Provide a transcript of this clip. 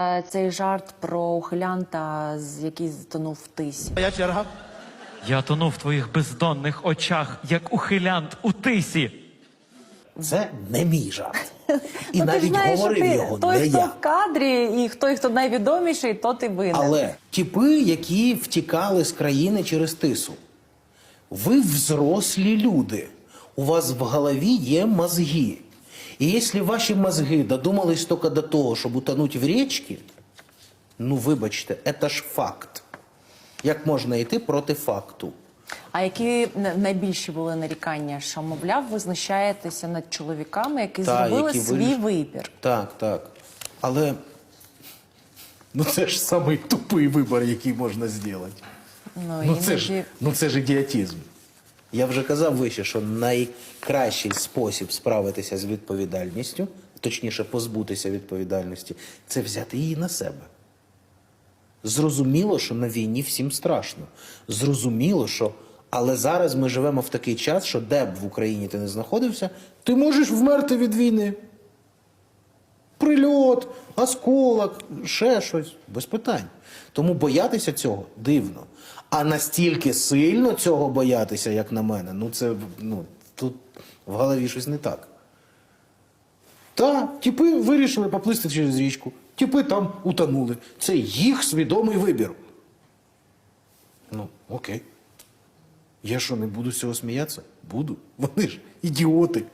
Е, Цей жарт про ухилянта, з- який затонув в тисі. Моя черга. Я тону в твоїх бездонних очах, як ухилянт у тисі. Це не мій жарт. І Ну, ти ж навіть знаєш, говорив ти, його той, не хто я. в кадрі, і хто, хто найвідоміший, то ти винен. Але типи, які втікали з країни через тису. Ви взрослі люди. У вас в голові є мозги. І якщо ваші мозги додумались тільки до того, щоб утонути в річці, ну вибачте, це ж факт. Як можна йти проти факту? А які найбільші були нарікання, що, мовляв, ви знущаєтеся над чоловіками, які Та, зробили які свій виріш- вибір. Так, так. Але ну це ж самий тупий вибір, який можна зробити. Ну, Ну це, ж, іноді- ну це ж ідіотизм. Я вже казав вище, що найкращий спосіб справитися з відповідальністю, точніше, позбутися відповідальності, це взяти її на себе. Зрозуміло, що на війні всім страшно. Зрозуміло, що. Але зараз ми живемо в такий час, що де б в Україні ти не знаходився, ти можеш вмерти від війни. Прильот, осколок, ще щось, без питань. Тому боятися цього дивно. А настільки сильно цього боятися, як на мене, ну це ну, тут в голові щось не так. Та, типи вирішили поплисти через річку, типи там утонули. Це їх свідомий вибір. Ну, окей. Я що, не буду з цього сміятися? Буду. Вони ж ідіоти.